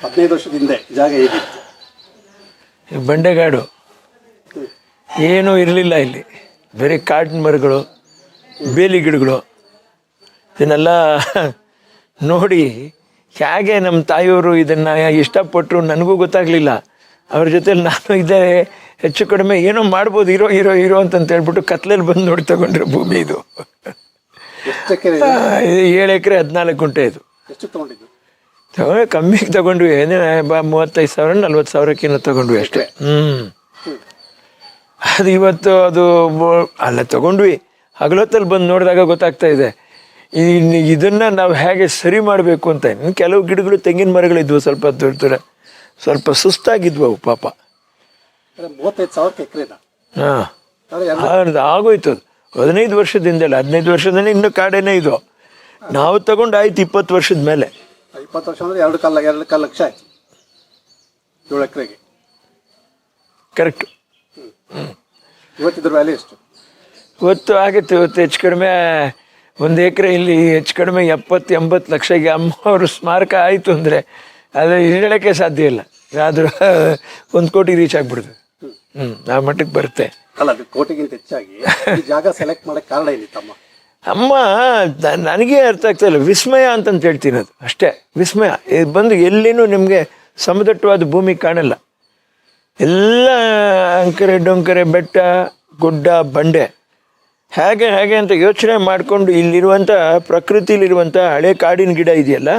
ಹದಿನೈದು ವರ್ಷದ ಹಿಂದೆ ಜಾಗ ಹೇಗಿತ್ತು ಬಂಡೆಗಾಡು ಏನೂ ಇರಲಿಲ್ಲ ಇಲ್ಲಿ. ಬರೀ ಕಾಡಿನ ಮರಗಳು ಬೇಲಿ ಗಿಡಗಳು ಇದನ್ನೆಲ್ಲ ನೋಡಿ ಹೇಗೆ ನಮ್ಮ ತಾಯಿಯವರು ಇದನ್ನು ಇಷ್ಟಪಟ್ಟರು ನನಗೂ ಗೊತ್ತಾಗಲಿಲ್ಲ. ಅವ್ರ ಜೊತೆಲಿ ನಾನು ಇದ್ದೆ ಹೆಚ್ಚು ಕಡಿಮೆ ಏನೋ ಮಾಡ್ಬೋದು ಇರೋ ಇರೋ ಇರೋ ಅಂತ ಹೇಳ್ಬಿಟ್ಟು ಕತ್ಲಲ್ಲಿ ಬಂದು ನೋಡಿ ತಗೊಂಡ್ರೆ ಭೂಮಿ ಇದು ಏಳು ಎಕರೆ ಹದಿನಾಲ್ಕು ಗುಂಟೆ ಇದು. ಎಷ್ಟು ತಗೊಂಡಿದ್ದು? ತಗೊಂಡು ಕಮ್ಮಿಗೆ ತಗೊಂಡ್ವಿ. ಏನೇ ಬ ಮೂವತ್ತೈದು ಸಾವಿರ ನಲ್ವತ್ತು ಸಾವಿರಕ್ಕಿಂತ ತಗೊಂಡ್ವಿ ಅಷ್ಟೇ. ಹ್ಞೂ ಅದು ಇವತ್ತು ಅದು ಅಲ್ಲ ತಗೊಂಡ್ವಿ. ಹಗಲೊತ್ತಲ್ಲಿ ಬಂದು ನೋಡಿದಾಗ ಗೊತ್ತಾಗ್ತಾ ಇದೆ. ಇನ್ನು ಇದನ್ನ ನಾವು ಹೇಗೆ ಸರಿ ಮಾಡಬೇಕು ಅಂತ. ಇನ್ನು ಕೆಲವು ಗಿಡಗಳು ತೆಂಗಿನ ಮರಗಳಿದ್ವು ಸ್ವಲ್ಪ ದೊಡ್ಡ ಸ್ವಲ್ಪ ಸುಸ್ತಾಗಿದ್ವು ಅವು ಪಾಪ. ಹಾಂ. ಆಗೋಯ್ತು. ಹದಿನೈದು ವರ್ಷದಿಂದಲೇ ಹದಿನೈದು ವರ್ಷದಿಂದ ಇನ್ನೂ ಕಾಡೇನೇ ಇದು. ನಾವು ತಗೊಂಡು ಆಯ್ತು ಇಪ್ಪತ್ತು ವರ್ಷದ ಮೇಲೆ. ಇಪ್ಪತ್ತು ವರ್ಷ ಅಂದ್ರೆ ಎರಡು ಕಾಲ ಎರಡು ಕಾಲ ಲಕ್ಷ ಆಯ್ತು. ಏಳು ಎಕರೆಗೆ. ಕರೆಕ್ಟ್ ಇವತ್ತಿದ್ರ ವ್ಯಾಲ್ಯೂ ಎಷ್ಟು? ಇವತ್ತು ಆಗಿತ್ತು ಇವತ್ತು ಹೆಚ್ಚು ಕಡಿಮೆ ಒಂದು ಎಕರೆ ಇಲ್ಲಿ ಹೆಚ್ಚು ಕಡಿಮೆ ಎಪ್ಪತ್ತು ಎಂಬತ್ತು ಲಕ್ಷಗೆ ಅಮ್ಮ ಅವರು ಸ್ಮಾರಕ ಆಯಿತು ಅಂದರೆ ಅದು ಹೇಳೋಕ್ಕೆ ಸಾಧ್ಯ ಇಲ್ಲ. ಆದರೂ ಒಂದು ಕೋಟಿ ರೀಚ್ ಆಗಿಬಿಡ್ತದೆ ಹ್ಞೂ ಆ ಮಟ್ಟಕ್ಕೆ ಬರುತ್ತೆ. ಅಲ್ಲ ಅದು ಕೋಟಿಗಿಂತ ಹೆಚ್ಚಾಗಿ ಜಾಗ ಸೆಲೆಕ್ಟ್ ಮಾಡೋಕ್ಕೆ ಕಾರಣ ಏನಿತ್ತಮ್ಮ? ಅಮ್ಮ ನನಗೆ ಅರ್ಥ ಆಗ್ತಾ ಇಲ್ಲ. ವಿಸ್ಮಯ ಅಂತಂತ ಹೇಳ್ತೀನಿ ಅದು. ಅಷ್ಟೇ, ವಿಸ್ಮಯ. ಇದು ಬಂದು ಎಲ್ಲಿನೂ ನಿಮಗೆ ಸಮದಟ್ಟವಾದ ಭೂಮಿ ಕಾಣಲ್ಲ. ಎಲ್ಲ ಅಂಕರೆ, ಡೊಂಕರೆ, ಬೆಟ್ಟ, ಗುಡ್ಡ, ಬಂಡೆ. ಹೇಗೆ ಹೇಗೆ ಅಂತ ಯೋಚನೆ ಮಾಡಿಕೊಂಡು ಇಲ್ಲಿರುವಂಥ ಪ್ರಕೃತಿಲಿರುವಂಥ ಹಳೆ ಕಾಡಿನ ಗಿಡ ಇದೆಯಲ್ಲ,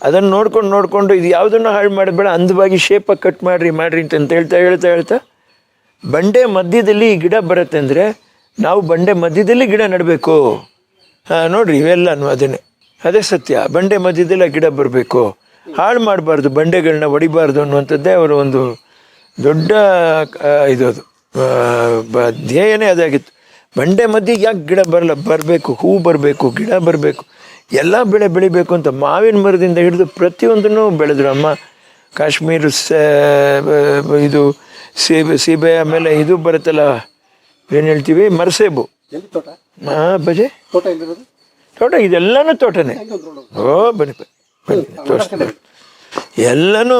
ಅದನ್ನು ನೋಡ್ಕೊಂಡು, ನೋಡಿಕೊಂಡು ಇದು ಯಾವುದನ್ನು ಹಾಳು ಮಾಡಬೇಡ ಅಂದವಾಗಿ ಶೇಪಾಗಿ ಕಟ್ ಮಾಡಿರಿ ಮಾಡಿರಿ ಅಂತ ಹೇಳ್ತಾ ಹೇಳ್ತಾ ಹೇಳ್ತಾ, ಬಂಡೆ ಮಧ್ಯದಲ್ಲಿ ಈ ಗಿಡ ಬರುತ್ತೆ ಅಂದರೆ ನಾವು ಬಂಡೆ ಮಧ್ಯದಲ್ಲಿ ಗಿಡ ನೆಡಬೇಕು. ನೋಡ್ರಿ, ಇವೆಲ್ಲನೂ ಅದನ್ನೇ. ಅದೇ ಸತ್ಯ. ಬಂಡೆ ಮಧ್ಯದಲ್ಲ ಗಿಡ ಬರಬೇಕು. ಹಾಳು ಮಾಡಬಾರ್ದು ಬಂಡೆಗಳನ್ನ ಹೊಡಿಬಾರ್ದು ಅನ್ನುವಂಥದ್ದೇ ಅವರ ಒಂದು ದೊಡ್ಡ ಇದು ಅದು. ಧ್ಯೇಯನೇ ಅದಾಗಿತ್ತು. ಬಂಡೆ ಮಧ್ಯೆ ಯಾಕೆ ಗಿಡ ಬರಲ್ಲ ಬರಬೇಕು? ಹೂ ಬರಬೇಕು, ಗಿಡ ಬರಬೇಕು? ಎಲ್ಲ ಬೆಳೆ ಬೆಳಿಬೇಕು ಅಂತ ಮಾವಿನ ಮರದಿಂದ ಹಿಡಿದು ಪ್ರತಿಯೊಂದನ್ನು ಬೆಳೆದ್ರು. ಅಮ್ಮ, ಕಾಶ್ಮೀರ ಇದು, ಸೀಬೆ ಸೀಬೆ, ಆಮೇಲೆ ಇದು ಬರುತ್ತಲ್ಲ, ಏನು ಹೇಳ್ತೀವಿ? ಮರಸೇಬು. ಎಲ್ಲಿ ತೋಟ? ಹಾಂ ಬಜೆ? ತೋಟ ಎಲ್ಲಿರೋದು? ತೋಟ ಇದೆಲ್ಲನೂ ತೋಟನೇ. ಓ ಬನ್ನಿ ಬನ್ನಿ. ತೋರಿಸ್ತೀನಿ ಎಲ್ಲನೂ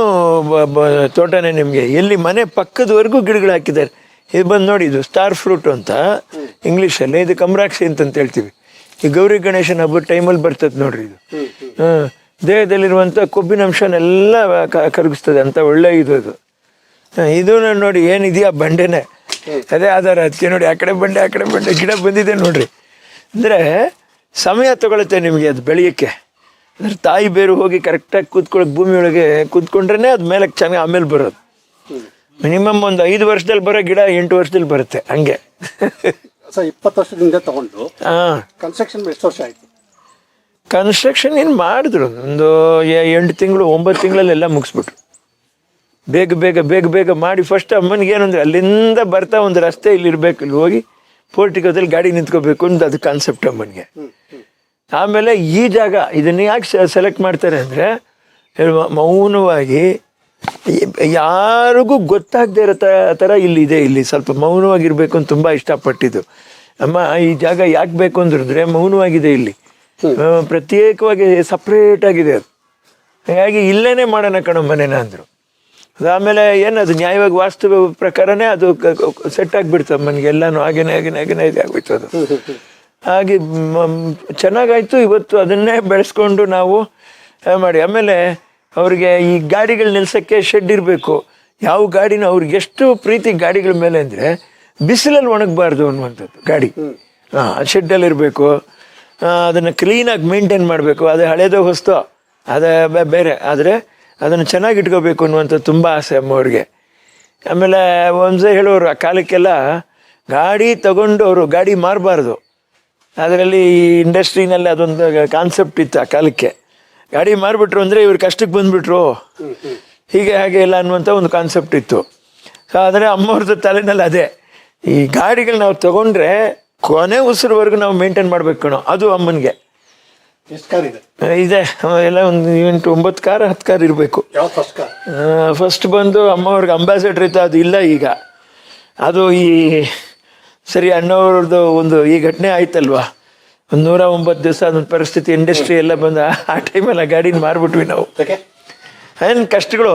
ತೋಟನೇ ನಿಮಗೆ. ಎಲ್ಲಿ ಮನೆ ಪಕ್ಕದವರೆಗೂ ಗಿಡಗಳು ಹಾಕಿದ್ದಾರೆ. ಇದು ಬಂದು ನೋಡಿ ಇದು ಸ್ಟಾರ್ ಫ್ರೂಟ್ ಅಂತ. ಇಂಗ್ಲೀಷಲ್ಲಿ ಇದು ಕಮ್ರಾಕ್ಷಿ ಅಂತ ಹೇಳ್ತೀವಿ. ಈ ಗೌರಿ ಗಣೇಶನ ಹಬ್ಬದ ಟೈಮಲ್ಲಿ ಬರ್ತದೆ ನೋಡ್ರಿ ಇದು. ಹಾಂ ದೇಹದಲ್ಲಿರುವಂಥ ಕೊಬ್ಬಿನಂಶನೆಲ್ಲ ಕರಗಿಸ್ತದೆ. ಅಂತ ಒಳ್ಳೆ ಇದು ಅದು. ಇದು ನೋಡಿ ಏನಿದೆಯಾ ಬಂಡೆನೇ. ಅದೇ ಆಧಾರ ಅದಕ್ಕೆ ನೋಡಿ ಆ ಕಡೆ ಬಂಡೆ ಆ ಕಡೆ ಬಂಡೆ ಗಿಡ ಬಂದಿದೆ ನೋಡ್ರಿ. ಅಂದರೆ ಸಮಯ ತಗೊಳುತ್ತೆ ನಿಮಗೆ ಅದು ಬೆಳೆಯೋಕ್ಕೆ. ಅಂದರೆ ತಾಯಿ ಬೇರು ಹೋಗಿ ಕರೆಕ್ಟಾಗಿ ಕೂತ್ಕೊಳ್ಳೋಕೆ ಭೂಮಿ ಒಳಗೆ ಕೂತ್ಕೊಂಡ್ರೆ ಅದು ಮೇಲೆ ಚೆನ್ನಾಗಿ ಆಮೇಲೆ ಬರೋದು. ಮಿನಿಮಮ್ ಒಂದು ಐದು ವರ್ಷದಲ್ಲಿ ಬರೋ ಗಿಡ ಎಂಟು ವರ್ಷದಲ್ಲಿ ಬರುತ್ತೆ ಹಂಗೆ. ಇಪ್ಪತ್ತು ವರ್ಷದಿಂದ ತಗೊಂಡು ಕನ್ಸ್ಟ್ರಕ್ಷನ್ ಎಷ್ಟು ವರ್ಷ ಆಯಿತು? ಕನ್ಸ್ಟ್ರಕ್ಷನ್ ಏನು ಮಾಡಿದ್ರು? ಒಂದು ಎಂಟು ತಿಂಗಳು ಒಂಬತ್ತು ತಿಂಗಳಲ್ಲೆಲ್ಲ ಮುಗಿಸ್ಬಿಟ್ರು. ಬೇಗ ಬೇಗ ಬೇಗ ಬೇಗ ಮಾಡಿ ಫಸ್ಟ್ ಅಮ್ಮನಿಗೆ ಏನಂದ್ರೆ ಅಲ್ಲಿಂದ ಬರ್ತಾ ಒಂದು ರಸ್ತೆ ಇಲ್ಲಿ ಇರಬೇಕು ಇಲ್ಲಿ ಹೋಗಿ ಪೋರ್ಟಿಕೋದಲ್ಲಿ ಗಾಡಿ ನಿಂತ್ಕೋಬೇಕು ಅಂತ ಅದು ಕಾನ್ಸೆಪ್ಟ್ ಅಮ್ಮನಿಗೆ. ಆಮೇಲೆ ಈ ಜಾಗ ಇದನ್ನ ಯಾಕೆ ಸೆಲೆಕ್ಟ್ ಮಾಡ್ತಾರೆ ಅಂದರೆ ಮೌನವಾಗಿ ಯಾರಿಗೂ ಗೊತ್ತಾಗದೇ ಇರೋ ಥರ ಇಲ್ಲಿ ಇದೆ ಇಲ್ಲಿ. ಸ್ವಲ್ಪ ಮೌನವಾಗಿರ್ಬೇಕು ಅಂತ ತುಂಬ ಇಷ್ಟಪಟ್ಟಿದ್ದು. ಅಮ್ಮ ಈ ಜಾಗ ಯಾಕೆ ಬೇಕು ಅಂದ್ರೆ ಮೌನವಾಗಿದೆ ಇಲ್ಲಿ. ಪ್ರತ್ಯೇಕವಾಗಿ ಸಪ್ರೇಟ್ ಆಗಿದೆ ಅದು. ಹಾಗಾಗಿ ಇಲ್ಲೇನೆ ಮಾಡೋಣ ಕಣ ಮನೆನ ಅಂದರು. ಅದಾದಮೇಲೆ ಏನು, ಅದು ನ್ಯಾಯವಾಗಿ ವಾಸ್ತವ ಪ್ರಕಾರನೇ ಅದು ಸೆಟ್ ಆಗಿಬಿಡ್ತದೆ ನನಗೆ ಎಲ್ಲನೂ ಹಾಗೇನೆ ಹಾಗೇನೆ ಹಾಗೇನೆ ಅದು. ಹಾಗೆ ಚೆನ್ನಾಗಾಯ್ತು. ಇವತ್ತು ಅದನ್ನೇ ಬೆಳೆಸ್ಕೊಂಡು ನಾವು ಮಾಡಿ. ಆಮೇಲೆ ಅವ್ರಿಗೆ ಈ ಗಾಡಿಗಳು ನಿಲ್ಸೋಕ್ಕೆ ಶೆಡ್ ಇರಬೇಕು. ಯಾವ ಗಾಡಿನ ಅವ್ರಿಗೆ ಎಷ್ಟು ಪ್ರೀತಿ ಗಾಡಿಗಳ ಮೇಲೆ ಅಂದರೆ ಬಿಸಿಲಲ್ಲಿ ಒಣಗಬಾರ್ದು ಅನ್ನುವಂಥದ್ದು ಗಾಡಿ. ಹಾಂ ಶೆಡ್ಡಲ್ಲಿ ಇರಬೇಕು. ಅದನ್ನು ಕ್ಲೀನಾಗಿ ಮೇಂಟೈನ್ ಮಾಡಬೇಕು. ಅದು ಹಳೇದೋ ಹೊಸ್ತೋ ಅದೇ ಬೇರೆ. ಆದರೆ ಅದನ್ನು ಚೆನ್ನಾಗಿ ಇಟ್ಕೋಬೇಕು ಅನ್ನುವಂಥದ್ದು ತುಂಬ ಆಸೆ ಅಮ್ಮವ್ರಿಗೆ. ಆಮೇಲೆ ಒಂದು ಹೇಳೋರು ಆ ಕಾಲಕ್ಕೆಲ್ಲ ಗಾಡಿ ತಗೊಂಡು ಅವರು ಗಾಡಿ ಮಾರಬಾರ್ದು. ಅದರಲ್ಲಿ ಈ ಇಂಡಸ್ಟ್ರಿನಲ್ಲಿ ಅದೊಂದು ಕಾನ್ಸೆಪ್ಟ್ ಇತ್ತು ಆ ಕಾಲಕ್ಕೆ. ಗಾಡಿ ಮಾರ್ಬಿಟ್ರು ಅಂದರೆ ಇವ್ರು ಕಷ್ಟಕ್ಕೆ ಬಂದುಬಿಟ್ರು. ಹೀಗೆ ಹಾಗೆ ಇಲ್ಲ ಅನ್ನುವಂಥ ಒಂದು ಕಾನ್ಸೆಪ್ಟ್ ಇತ್ತು. ಸೊ ಆದರೆ ಅಮ್ಮವ್ರದ್ದು ತಲೆನಲ್ಲಿ ಅದೇ. ಈ ಗಾಡಿಗಳು ನಾವು ತಗೊಂಡ್ರೆ ಕೊನೆ ಉಸಿರುವರೆಗೂ ನಾವು ಮೇಂಟೈನ್ ಮಾಡಬೇಕು ಅದು ಅಮ್ಮನಿಗೆ. ಎಷ್ಟು ಕಾರ್ ಇದೆ? ಇದೆ. ಎಲ್ಲ ಒಂದು ಎಂಟು ಒಂಬತ್ತು ಕಾರ್ ಹತ್ತು ಕಾರ್ ಇರಬೇಕು. ಯಾವ ಫಸ್ಟ್ ಕಾರ್ ಫಸ್ಟ್ ಬಂದು ಅಮ್ಮವ್ರಿಗೆ ಅಂಬಾಸಿಡರ್ ಇತ್ತು ಅದು ಇಲ್ಲ ಈಗ. ಅದು ಈ ಸರಿ ಅಣ್ಣವ್ರದ್ದು ಒಂದು ಈ ಘಟನೆ ಆಯ್ತಲ್ವಾ? ಒಂದು ನೂರ ಒಂಬತ್ತು ದಿವಸ ಅದೊಂದು ಪರಿಸ್ಥಿತಿ ಇಂಡಸ್ಟ್ರಿ ಎಲ್ಲ ಬಂದ ಆ ಟೈಮಲ್ಲಿ ಆ ಗಾಡಿನ ಮಾರ್ಬಿಟ್ವಿ ನಾವು. ಏನು ಕಷ್ಟಗಳು?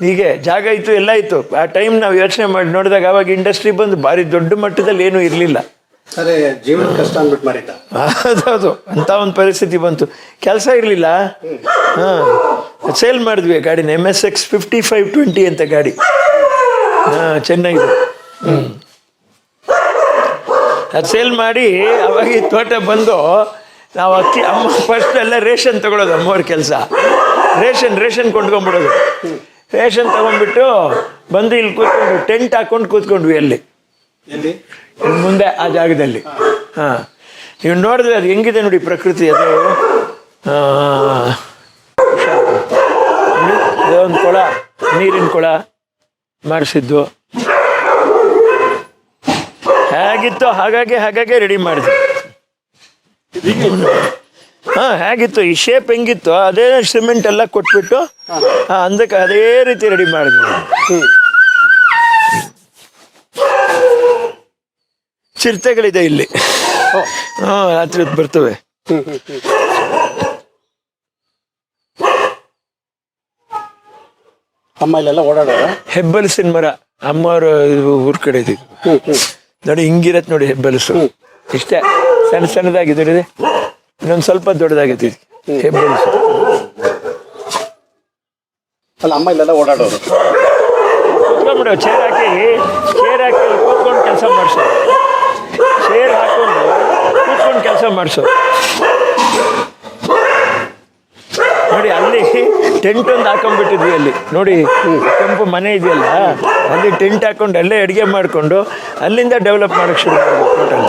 ಹೀಗೆ ಜಾಗ ಇತ್ತು ಎಲ್ಲ ಇತ್ತು. ಆ ಟೈಮ್ ನಾವು ಯೋಚನೆ ಮಾಡಿ ನೋಡಿದಾಗ ಅವಾಗ ಇಂಡಸ್ಟ್ರಿ ಬಂದು ಭಾರಿ ದೊಡ್ಡ ಮಟ್ಟದಲ್ಲಿ ಏನೂ ಇರಲಿಲ್ಲ. ಸರಿ ಜೀವನ ಕಷ್ಟ ಅಂದ್ಬಿಟ್ಟು ಅದು ಅಂತ ಒಂದು ಪರಿಸ್ಥಿತಿ ಬಂತು. ಕೆಲಸ ಇರಲಿಲ್ಲ. ಹಾಂ ಸೇಲ್ ಮಾಡಿದ್ವಿ ಗಾಡಿನ M S X fifty five twenty ಅಂತ ಗಾಡಿ. ಹಾಂ ಚೆನ್ನಾಗಿದೆ. ಹ್ಞೂ ಅದು ಸೇಲ್ ಮಾಡಿ ಅವಾಗ ಈ ತೋಟ ಬಂದು ನಾವು ಅಕ್ಕಿ ಅಮ್ಮ ಫಸ್ಟ್ ಎಲ್ಲ ರೇಷನ್ ತಗೊಳ್ಳೋದು ಅಮ್ಮವ್ರ ಕೆಲಸ. Ration ration ಕೊಂಡ್ಕೊಂಡ್ಬಿಡೋದು. ರೇಷನ್ ತಗೊಂಡ್ಬಿಟ್ಟು ಬಂದು ಇಲ್ಲಿ ಕೂತ್ಕೊಂಡು ಟೆಂಟ್ ಹಾಕೊಂಡು ಕೂತ್ಕೊಂಡ್ವಿ ಅಲ್ಲಿ. ಮುಂದೆ ಆ ಜಾಗದಲ್ಲಿ. ಹಾಂ. ನೀವು ನೋಡಿದ್ರೆ ಅದು ಹೆಂಗಿದೆ ನೋಡಿ ಪ್ರಕೃತಿ ಅದು? ಒಂದು ಕೊಳ ನೀರಿನ ಕೊಳ ಮಾಡಿಸಿದ್ದು. ಹೇಗಿತ್ತು ಹಾಗಾಗಿ ಹಾಗಾಗಿ ರೆಡಿ ಮಾಡಿದೆ ಹಾಂ ಹೇಗಿತ್ತು ಈ ಶೇಪ್ ಹೆಂಗಿತ್ತು ಅದೇ ಸಿಮೆಂಟ್ ಎಲ್ಲ ಕೊಟ್ಬಿಟ್ಟು ಹಾಂ. ಅಂದಕ್ಕೆ ಅದೇ ರೀತಿ ರೆಡಿ ಮಾಡಿದ್ವಿ ಚಿರತೆಗಳಿದೆ ಇಲ್ಲಿ. ಹಾ ರಾತ್ರಿ ಹೊತ್ತು ಬರ್ತವೆ. ಅಮ್ಮ ಇಲ್ಲೆಲ್ಲ ಓಡಾಡ ಹೆಬ್ಬಲಸಿನ ಮರ ಅಮ್ಮವ್ರ ಊರ್ ಕಡೆ ಇದೆ. ಹ್ಮ್ ಹ್ಮ್. ನೋಡಿ ಹಿಂಗಿರತ್ ನೋಡಿ ಹೆಬ್ಬಲಸು. ಇಷ್ಟೇ ಸಣ್ಣ ಸಣ್ಣದಾಗಿದೆ ನೋಡಿ ಇನ್ನೊಂದು ಸ್ವಲ್ಪ ದೊಡ್ಡದಾಗಿದೆ ಇದು. ಹೆಬ್ಬಲಸು. ಅಲ್ಲ ಅಮ್ಮ ಇಲ್ಲೆಲ್ಲ ಓಡಾಡೋರು ಚೇರ್ ಹಾಕಿ ಚೇರ್ ಹಾಕಿ ಕೂತ್ಕೊಂಡು ಕೆಲಸ ಮಾಡಿಸೋ ಚೇರ್ ಹಾಕೊಂಡು ಕೂತ್ಕೊಂಡು ಕೆಲಸ ಮಾಡಿಸೋ. ನೋಡಿ ಅಲ್ಲಿ ಟೆಂಟ್ ಒಂದು ಹಾಕೊಂಡ್ಬಿಟ್ಟಿದ್ವಿ ಅಲ್ಲಿ. ನೋಡಿ ಕೆಂಪು ಮನೆ ಇದೆಯಲ್ಲ ಅಲ್ಲಿ ಟೆಂಟ್ ಹಾಕೊಂಡು ಅಲ್ಲೇ ಅಡುಗೆ ಮಾಡಿಕೊಂಡು ಅಲ್ಲಿಂದ ಡೆವಲಪ್ ಮಾಡೋಕ್ಕೆ ಶುರು ಮಾಡಬೇಕು ಟೋಟಲ್.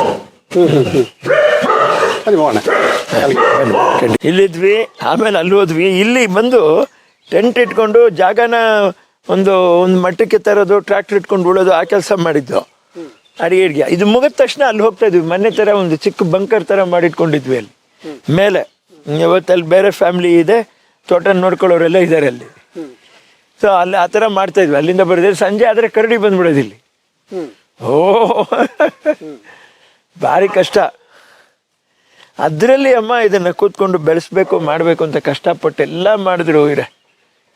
ಇಲ್ಲಿದ್ವಿ ಆಮೇಲೆ ಅಲ್ಲಿ ಹೋದ್ವಿ. ಇಲ್ಲಿ ಬಂದು ಟೆಂಟ್ ಇಟ್ಕೊಂಡು ಜಾಗನ ಒಂದು ಒಂದು ಮಟ್ಟಕ್ಕೆ ತರೋದು ಟ್ರ್ಯಾಕ್ಟರ್ ಇಟ್ಕೊಂಡು ಉಳೋದು ಆ ಕೆಲಸ ಮಾಡಿದ್ದು. ಅಡಿಗೆ ಅಡಿಗೆ. ಇದು ಮುಗಿದ ತಕ್ಷಣ ಅಲ್ಲಿ ಹೋಗ್ತಾ ಇದ್ವಿ. ಮನೆ ಥರ ಒಂದು ಚಿಕ್ಕ ಬಂಕರ್ ಥರ ಮಾಡಿಟ್ಕೊಂಡಿದ್ವಿ ಅಲ್ಲಿ. ಮೇಲೆ ಇವತ್ತು ಬೇರೆ ಫ್ಯಾಮಿಲಿ ಇದೆ ತೋಟ ನೋಡ್ಕೊಳ್ಳೋರೆಲ್ಲ ಇದ್ದಾರೆ ಅಲ್ಲಿ. ಸೊ ಅಲ್ಲಿ ಆ ಥರ ಮಾಡ್ತಾ ಇದ್ವಿ. ಅಲ್ಲಿಂದ ಬರೋದ್ರೆ ಸಂಜೆ ಆದರೆ ಕರಡಿ ಬಂದ್ಬಿಡೋದು ಇಲ್ಲಿ. ಓ, ಭಾರಿ ಕಷ್ಟ. ಅದರಲ್ಲಿ ಅಮ್ಮ ಇದನ್ನ ಕೂತ್ಕೊಂಡು ಬೆಳೆಸ್ಬೇಕು, ಮಾಡಬೇಕು ಅಂತ ಕಷ್ಟಪಟ್ಟು ಎಲ್ಲ ಮಾಡಿದ್ರು ಇರೆ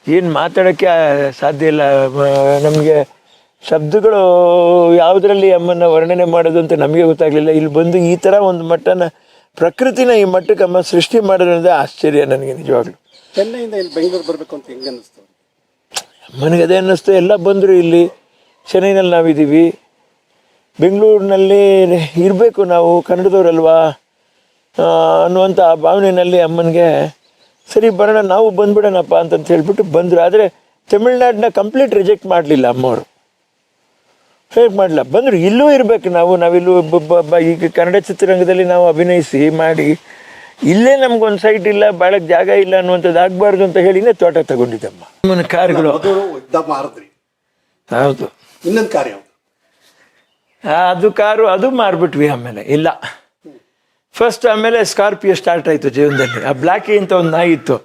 ಏನು ಮಾತಾಡೋಕ್ಕೆ ಸಾಧ್ಯ ಇಲ್ಲ. ನಮಗೆ ಶಬ್ದಗಳು ಯಾವುದರಲ್ಲಿ ಅಮ್ಮನ ವರ್ಣನೆ ಮಾಡೋದು ಅಂತ ನಮಗೆ ಗೊತ್ತಾಗಲಿಲ್ಲ. ಇಲ್ಲಿ ಬಂದು ಈ ಥರ ಒಂದು ಮಟ್ಟನ ಪ್ರಕೃತಿನ ಈ ಮಟ್ಟಕ್ಕೆ ಅಮ್ಮ ಸೃಷ್ಟಿ ಮಾಡೋದ್ರಿಂದ ಆಶ್ಚರ್ಯ ನನಗೆ ನಿಜವಾಗ್ಲು. ಚೆನ್ನೈಯಿಂದ ಇಲ್ಲಿ ಬೆಂಗಳೂರು ಬರಬೇಕು ಅಂತ ಹೆಂಗೆ ಅನ್ನಿಸ್ತು? ನನಗೆ ಅದೇ ಅನ್ನಿಸ್ತು ಎಲ್ಲ ಬಂದರು ಇಲ್ಲಿ. ಚೆನ್ನೈನಲ್ಲಿ ನಾವಿದ್ದೀವಿ. ಬೆಂಗಳೂರಿನಲ್ಲಿ ಇರಬೇಕು ನಾವು ಕನ್ನಡದವರಲ್ವಾ? ಅನ್ನುವಂಥ ಆ ಭಾವನೆಯಲ್ಲಿ ಅಮ್ಮನಿಗೆ ಸರಿ ಬರೋಣ ನಾವು ಬಂದ್ಬಿಡೋಣಪ್ಪ ಅಂತಂತ ಹೇಳ್ಬಿಟ್ಟು ಬಂದರು. ಆದರೆ ತಮಿಳ್ನಾಡನ್ನ ಕಂಪ್ಲೀಟ್ ರಿಜೆಕ್ಟ್ ಮಾಡಲಿಲ್ಲ ಅಮ್ಮವರು. ಹೇಗೆ ಮಾಡಲ್ಲ ಬಂದರು ಇಲ್ಲೂ ಇರಬೇಕು ನಾವು. ನಾವಿಲ್ಲೂ ಈಗ ಕನ್ನಡ ಚಿತ್ರರಂಗದಲ್ಲಿ ನಾವು ಅಭಿನಯಿಸಿ ಮಾಡಿ ಇಲ್ಲೇ ನಮ್ಗೊಂದು ಸೈಟ್ ಇಲ್ಲ ಬಾಳಕ್ಕೆ ಜಾಗ ಇಲ್ಲ ಅನ್ನುವಂಥದ್ದು ಆಗಬಾರ್ದು ಅಂತ ಹೇಳಿನೇ ತೋಟ ತಗೊಂಡಿದ್ದಮ್ಮ. ನಿಮ್ಮನ್ನು ಕಾರ್ಗಳು ಹೌದು. ಇನ್ನೊಂದು ಕಾರ್ಯ ಯಾವ್ದು? ಅದು ಕಾರು ಅದು ಮಾರ್ಬಿಟ್ವಿ ಆಮೇಲೆ ಇಲ್ಲ. ಫಸ್ಟ್ ಆಮೇಲೆ ಸ್ಕಾರ್ಪಿಯೋ ಸ್ಟಾರ್ಟ್ ಆಯಿತು ಜೀವನದಲ್ಲಿ. ಆ ಬ್ಲ್ಯಾಕಿ ಅಂತ ಒಂದು ನಾಯಿ ಇತ್ತು.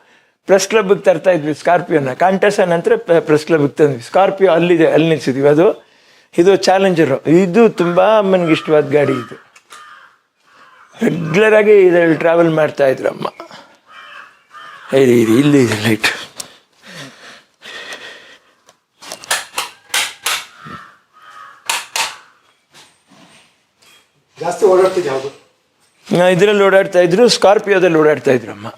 ಪ್ರೆಸ್ ಕ್ಲಬ್ಗೆ ತರ್ತಾ ಇದ್ವಿ ಸ್ಕಾರ್ಪಿಯೋನ ಕಾಂಟೆಸ್ ನಂತರ ಪ್ರೆಸ್ ಕ್ಲಬ್ಗೆ ತಂದ್ವಿ. ಸ್ಕಾರ್ಪಿಯೋ ಅಲ್ಲಿದೆ ಅಲ್ಲಿ ನಿಲ್ಸಿದ್ವಿ. ಅದು ಇದು ಚಾಲೆಂಜರು. ಇದು ತುಂಬ ಅಮ್ಮನಿಗೆ ಇಷ್ಟವಾದ ಗಾಡಿ ಇದು. ರೆಗ್ಯುಲರ್ ಆಗಿ ಇದರಲ್ಲಿ ಟ್ರಾವೆಲ್ ಮಾಡ್ತಾ ಇದ್ರು ಅಮ್ಮ. ಇದು ಇದು ಇಲ್ಲಿ ಇದೆ ಲೈಟ್ ಜಾಸ್ತಿ ಓಡಾಡ್ತಿದ್ದೆ ಯಾವುದು? ಇದರಲ್ಲಿ ಓಡಾಡ್ತಾ ಇದ್ರು ಸ್ಕಾರ್ಪಿಯೋದಲ್ಲಿ ಓಡಾಡ್ತಾ ಇದ್ರು ಅಮ್ಮ.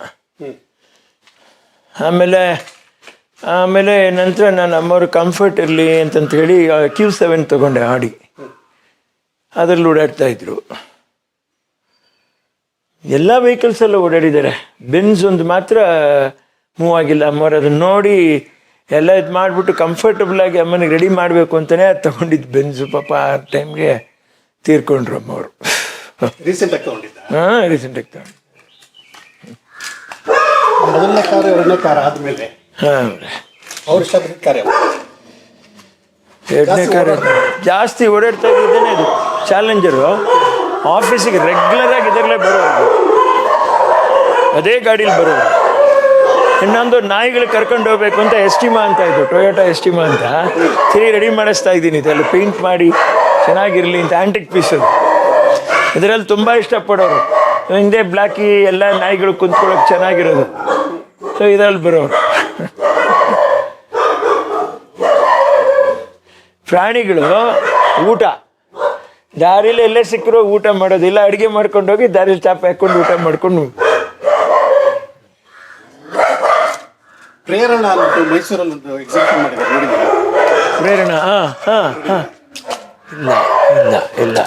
ಆಮೇಲೆ ಆಮೇಲೆ ನಂತರ ನಾನು ಅಮ್ಮವ್ರ ಕಂಫರ್ಟ್ ಇರಲಿ ಅಂತಂತ ಹೇಳಿ ಕ್ಯೂ ಸೆವೆನ್ ತಗೊಂಡೆ ಆಡಿ ಅದರಲ್ಲಿ ಓಡಾಡ್ತಾ ಇದ್ರು. ಎಲ್ಲ ವೆಹಿಕಲ್ಸಲ್ಲೂ ಓಡಾಡಿದ್ದಾರೆ. ಬೆನ್ಸ್ ಒಂದು ಮಾತ್ರ ಮೂವ್ ಆಗಿಲ್ಲ. ಅಮ್ಮವ್ರು ಅದನ್ನ ನೋಡಿ ಎಲ್ಲ ಇದು ಮಾಡಿಬಿಟ್ಟು ಕಂಫರ್ಟಬಲ್ ಆಗಿ ಅಮ್ಮನಿಗೆ ರೆಡಿ ಮಾಡಬೇಕು ಅಂತಲೇ ಅದು ತಗೊಂಡಿದ್ದು ಬೆನ್ಸು ಪಾಪ ಆ ಟೈಮ್ಗೆ ತೀರ್ಕೊಂಡ್ರು ಅಮ್ಮವರು. ರೀಸೆಂಟ್ ಆಗಿ ತಗೊಂಡಿದ್ದ? ಹಾಂ ರೀಸೆಂಟಾಗಿ ತಗೊಂಡು ಮೊದಲನೇ ಕಾರು ಎರಡನೇ ಕಾರ್ ಆದ್ಮೇಲೆ? ಅವ್ರು ಎರಡನೇ ಕಾರ್ಯ. ಜಾಸ್ತಿ ಓಡಾಡ್ತಾ ಇದ್ದೇನೆ ಇದು. ಚಾಲೆಂಜರು ಆಫೀಸಿಗೆ ರೆಗ್ಯುಲರ್ ಆಗಿ ಇದರಲ್ಲೇ ಬರೋದು ಅದೇ ಗಾಡೀಲಿ ಬರೋದು ಇನ್ನೊಂದು ನಾಯಿಗಳು ಕರ್ಕೊಂಡು ಹೋಗ್ಬೇಕು ಅಂತ ಎಸ್ಟಿಮಾ ಅಂತ ಇತ್ತು ಟೊಯೋಟಾ ಎಸ್ಟಿಮಾ ಅಂತ. ಸರಿ ರೆಡಿ ಮಾಡಿಸ್ತಾ ಇದ್ದೀನಿ ಇದೆಲ್ಲ ಪೇಂಟ್ ಮಾಡಿ ಚೆನ್ನಾಗಿರಲಿ ಅಂತ ಆ್ಯಂಟಿಕ್ ಪೀಸ್ ಅದು. ಇದರಲ್ಲಿ ತುಂಬ ಇಷ್ಟಪಡೋರು. ಹಿಂದೆ ಬ್ಲ್ಯಾಕಿ ಎಲ್ಲ ನಾಯಿಗಳು ಕುಂತ್ಕೊಳ್ಳೋಕೆ ಚೆನ್ನಾಗಿರೋದು. ಸೊ ಇದರಲ್ಲಿ ಬರೋರು. ಪ್ರಾಣಿಗಳು ಊಟ. ದಾರಿಲಿ ಎಲ್ಲೇ ಸಿಕ್ಕಿರೋ ಊಟ ಮಾಡೋದಿಲ್ಲ ಅಡುಗೆ ಮಾಡ್ಕೊಂಡು ಹೋಗಿ ದಾರಿಲಿ ಚಾಪೆ ಹಾಕೊಂಡು ಊಟ ಮಾಡ್ಕೊಂಡು ಪ್ರೇರಣ ಅಂತ ಮೈಸೂರಲ್ಲಿ ಒಂದು ಎಕ್ಸಿಬಿಷನ್ ಮಾಡಿದ್ದಾರೆ ನೋಡಿದ್ದೀರಾ? ಪ್ರೇರಣಾ ಹಾಂ ಹಾಂ ಹಾಂ. ಇಲ್ಲ ಇಲ್ಲ ಇಲ್ಲ.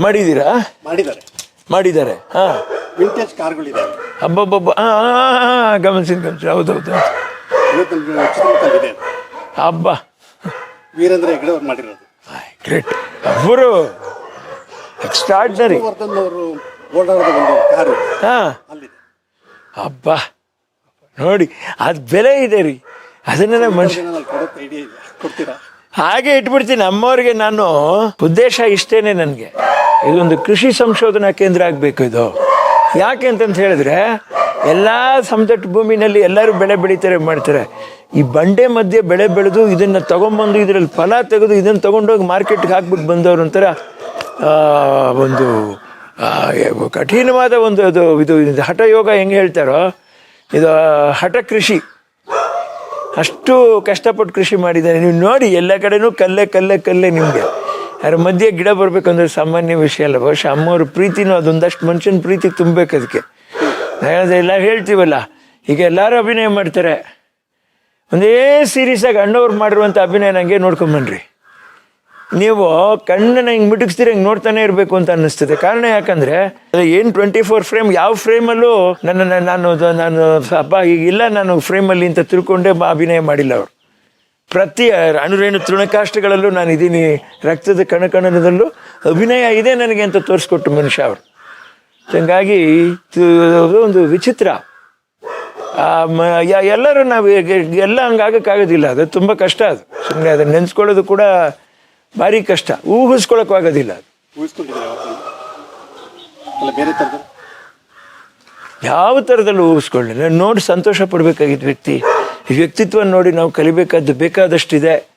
ಮಾಡಿದ್ದೀರಾ? ಮಾಡಿದ್ದಾರೆ. ಮಾಡಿದ್ದಾರೆ ಹಾಂ. ವಿಂಟೇಜ್ ಕಾರ್ಗಳಿದೆ. ಹಬ್ಬಬ್ಬಬ್ಬ ಹಾಂ ಹಾಂ ಗಮನಿಸಿನ ಗಮನಿಸಿ ಹೌದೌದು ಇವತ್ತು. ಹಬ್ಬ. ವೀರೇಂದ್ರ ಹೆಗ್ಡೆ ಅವ್ರು ಮಾಡಿರೋದು. ಗ್ರೇಟ್ ಅವರು ಎಕ್ಸ್ಟ್ರಾರ್ಡ್ನರಿ ವರ್ಧನ್ ಅವರು ಓಡಾಡೋದು ಒಂದು ಕಾರು. ಹಾಂ. ಅಲ್ಲಿದೆ. ಹಬ್ಬ ನೋಡಿ ಅದು ಬೆಲೆ ಇದೆ ರೀ. ಅದನ್ನೆಲ್ಲ ಮನುಷ್ಯ ನಾನು ಕೊಡೋಕೆ ಐಡಿಯಾ ಇದೆ ಕೊಡ್ತೀರಾ? ಹಾಗೆ ಇಟ್ಬಿಡ್ತೀನಿ. ನಮ್ಮವ್ರಿಗೆ ನಾನು ಉದ್ದೇಶ ಇಷ್ಟೇನೆ ನನಗೆ. ಇದೊಂದು ಕೃಷಿ ಸಂಶೋಧನಾ ಕೇಂದ್ರ ಆಗಬೇಕು ಇದು. ಯಾಕೆ ಅಂತಂತ ಹೇಳಿದ್ರೆ ಎಲ್ಲ ಸಮತಟ್ಟು ಭೂಮಿನಲ್ಲಿ ಎಲ್ಲರೂ ಬೆಳೆ ಬೆಳೀತಾರೆ ಮಾಡ್ತಾರೆ. ಈ ಬಂಡೆ ಮಧ್ಯೆ ಬೆಳೆ ಬೆಳೆದು ಇದನ್ನು ತಗೊಂಬಂದು ಇದರಲ್ಲಿ ಫಲ ತೆಗೆದು ಇದನ್ನು ತಗೊಂಡೋಗಿ ಮಾರ್ಕೆಟ್ಗೆ ಹಾಕ್ಬಿಟ್ಟು ಬಂದವರು ಒಂಥರ ಒಂದು ಕಠಿಣವಾದ ಒಂದು ಅದು, ಇದು ಹಠ ಯೋಗ ಹೆಂಗೆ ಹೇಳ್ತಾರೋ, ಇದು ಹಠ ಕೃಷಿ. ಅಷ್ಟು ಕಷ್ಟಪಟ್ಟು ಕೃಷಿ ಮಾಡಿದ್ದಾರೆ. ನೀವು ನೋಡಿ, ಎಲ್ಲ ಕಡೆನೂ ಕಲ್ಲೇ ಕಲ್ಲೇ ಕಲ್ಲೇ ನಿಮಗೆ. ಅದ್ರ ಮಧ್ಯೆ ಗಿಡ ಬರಬೇಕಂದ್ರೆ ಸಾಮಾನ್ಯ ವಿಷಯ ಅಲ್ಲ. ಬಹುಶಃ ಅಮ್ಮವ್ರ ಪ್ರೀತಿನೂ ಅದೊಂದಷ್ಟು ಮನುಷ್ಯನ ಪ್ರೀತಿ ತುಂಬಬೇಕು ಅದಕ್ಕೆ ಎಲ್ಲ ಹೇಳ್ತೀವಲ್ಲ, ಈಗ ಎಲ್ಲರೂ ಅಭಿನಯ ಮಾಡ್ತಾರೆ. ಒಂದೇ ಸೀರಿಯಸ್ಸಾಗಿ ಅಣ್ಣವ್ರು ಮಾಡಿರುವಂಥ ಅಭಿನಯ ನನಗೆ ನೋಡ್ಕೊಂಬನ್ರಿ ನೀವು ಕಣ್ಣನ್ನ ಹಿಂಗೆ ಮಿಟುಕ್ಸ್ತೀರ, ಹಿಂಗೆ ನೋಡ್ತಾನೆ ಇರಬೇಕು ಅಂತ ಅನ್ನಿಸ್ತದೆ. ಕಾರಣ ಯಾಕಂದರೆ ಏನು ಟ್ವೆಂಟಿ ಫೋರ್ ಫ್ರೇಮ್ ಯಾವ ಫ್ರೇಮಲ್ಲೂ ನನ್ನ ನಾನು ನಾನು ಹಬ್ಬ ಈಗಿಲ್ಲ ನಾನು ಫ್ರೇಮಲ್ಲಿ ಅಂತ ತಿಳ್ಕೊಂಡೇ ಅಭಿನಯ ಮಾಡಿಲ್ಲ ಅವರು. ಪ್ರತಿ ಅಣುರೇಣು ತೃಣಕಾಷ್ಟಗಳಲ್ಲೂ ನಾನು ಇದ್ದೀನಿ. ರಕ್ತದ ಕಣಕಣದಲ್ಲೂ ಅಭಿನಯ ಇದೆ ನನಗೆ ಅಂತ ತೋರಿಸ್ಕೊಟ್ಟು ಮನುಷ್ಯ ಅವರು. ಹಂಗಾಗಿ ಒಂದು ವಿಚಿತ್ರ. ಎಲ್ಲರೂ ನಾವು ಎಲ್ಲ ಹಂಗಾಗಕ್ಕಾಗೋದಿಲ್ಲ ಅದು ತುಂಬ ಕಷ್ಟ ಅದು. ಸುಮ್ಮನೆ ಅದನ್ನು ನೆನೆಸ್ಕೊಳ್ಳೋದು ಕೂಡ ಭಾರಿ ಕಷ್ಟ. ಊಹಿಸ್ಕೊಳಕ್ಕೂ ಆಗೋದಿಲ್ಲ ಅದು. ಯಾವ ಥರದಲ್ಲಿ ಊಹಿಸ್ಕೊಳ್ಳಿ. ನಾನು ನೋಡಿ ಸಂತೋಷ ಪಡಬೇಕಾಗಿತ್ತು ವ್ಯಕ್ತಿ. ಈ ವ್ಯಕ್ತಿತ್ವ ನೋಡಿ ನಾವು ಕಲಿಬೇಕಾದ್ದು ಬೇಕಾದಷ್ಟಿದೆ.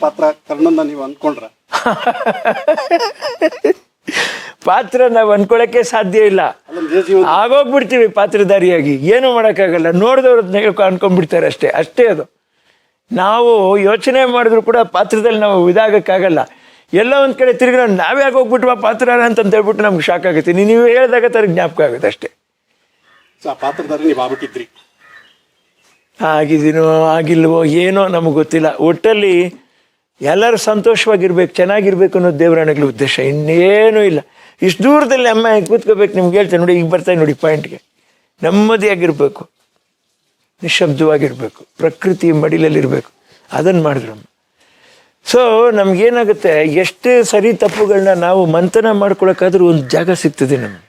ಪಾತ್ರ ಕರ್ಣನ ನೀವು ಅಂದ್ಕೊಂಡ್ರ? ಪಾತ್ರ ನಾವು ಅನ್ಕೊಳಕ್ಕೆ ಸಾಧ್ಯ ಇಲ್ಲ. ಆಗೋಗ್ಬಿಡ್ತೀವಿ ಪಾತ್ರಧಾರಿಯಾಗಿ. ಏನು ಮಾಡೋಕ್ಕಾಗಲ್ಲ. ನೋಡಿದವ್ರ ಅನ್ಕೊಂಡ್ಬಿಡ್ತಾರೆ ಅಷ್ಟೇ. ಅಷ್ಟೇ ಅದು. ನಾವು ಯೋಚನೆ ಮಾಡಿದ್ರು ಕೂಡ ಪಾತ್ರದಲ್ಲಿ ನಾವು ಇದಾಗಕ್ಕಾಗಲ್ಲ. ಎಲ್ಲ ಒಂದ್ ಕಡೆ ತಿರುಗಿ ನಾವು ನಾವೇ ಆಗೋಗ್ಬಿಟ್ವ ಪಾತ್ರ ಅಂತ ಹೇಳ್ಬಿಟ್ಟು ನಮ್ಗೆ ಶಾಕ್ ಆಗುತ್ತೆ. ನೀವು ಹೇಳಿದಾಗ ತರ ಜ್ಞಾಪಕ ಆಗುತ್ತೆ ಅಷ್ಟೇ. ಆಗಿದ್ದೀನೋ ಆಗಿಲ್ವೋ ಏನೋ ನಮಗೆ ಗೊತ್ತಿಲ್ಲ. ಒಟ್ಟಲ್ಲಿ ಎಲ್ಲರೂ ಸಂತೋಷವಾಗಿರ್ಬೇಕು, ಚೆನ್ನಾಗಿರ್ಬೇಕು ಅನ್ನೋದು ದೇವರಾಣಗಳ ಉದ್ದೇಶ. ಇನ್ನೇನೂ ಇಲ್ಲ. ಇಷ್ಟು ದೂರದಲ್ಲಿ ಅಮ್ಮ ಹೆಂಗೆ ಕೂತ್ಕೋಬೇಕು, ನಿಮ್ಗೆ ಹೇಳ್ತೇನೆ ನೋಡಿ ಈಗ ಬರ್ತಾ ನೋಡಿ ಪಾಯಿಂಟ್ಗೆ ನೆಮ್ಮದಿಯಾಗಿರ್ಬೇಕು. ನಿಶಬ್ದವಾಗಿರ್ಬೇಕು ಪ್ರಕೃತಿ ಮಡಿಲಲ್ಲಿರಬೇಕು. ಅದನ್ನು ಮಾಡಿದ್ರು ಅಮ್ಮ. ಸೊ ನಮಗೇನಾಗುತ್ತೆ, ಎಷ್ಟು ಸರಿ ತಪ್ಪುಗಳನ್ನ ನಾವು ಮಂಥನ ಮಾಡ್ಕೊಳಕ್ಕಾದ್ರೂ ಒಂದು ಜಾಗ ಸಿಗ್ತದೆ ನಮಗೆ.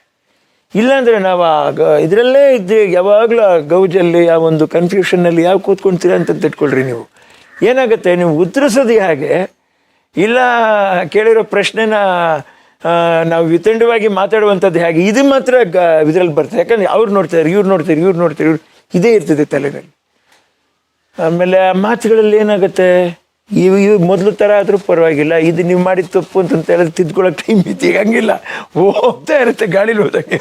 ಇಲ್ಲಾಂದರೆ ನಾವು ಆ ಇದರಲ್ಲೇ ಇದ್ದೆ ಯಾವಾಗಲೂ ಆ ಗೌಜಲ್ಲಿ, ಆ ಒಂದು ಕನ್ಫ್ಯೂಷನ್ನಲ್ಲಿ ಯಾವ ಕೂತ್ಕೊಂತೀರ ಅಂತ ತಿಳ್ಕೊಳ್ರಿ ನೀವು. ಏನಾಗುತ್ತೆ? ನೀವು ಉತ್ತರಿಸೋದು ಹಾಗೆ? ಇಲ್ಲ ಕೇಳಿರೋ ಪ್ರಶ್ನೆನ ನಾವು ವಿತಂಡವಾಗಿ ಮಾತಾಡುವಂಥದ್ದು ಹೇಗೆ? ಇದು ಮಾತ್ರ ಗ, ಇದರಲ್ಲಿ ಬರ್ತದೆ. ಯಾಕಂದ್ರೆ ಅವ್ರು ನೋಡ್ತಾರೆ ಇವ್ರು ನೋಡ್ತಾರೆ ಇವ್ರು ನೋಡ್ತಾರೆ ಇವ್ರು ಇದೇ ಇರ್ತದೆ ತಲೆನಲ್ಲಿ. ಆಮೇಲೆ ಆ ಮಾತುಗಳಲ್ಲಿ ಏನಾಗುತ್ತೆ? ಇವು ಇವು ಮೊದಲು ಥರ ಆದರೂ ಪರವಾಗಿಲ್ಲ. ಇದು ನೀವು ಮಾಡಿದ ತಪ್ಪು ಅಂತ ಹೇಳಿದ್ರೆ ತಿದ್ಕೊಳ್ಳೋಕೆ ಟೈಮ್ ಇತ್ತು ಹಂಗಿಲ್ಲ. ಹೋಗ್ತಾ ಇರುತ್ತೆ ಗಾಳಿಲಿ ಹೋದಂಗೆ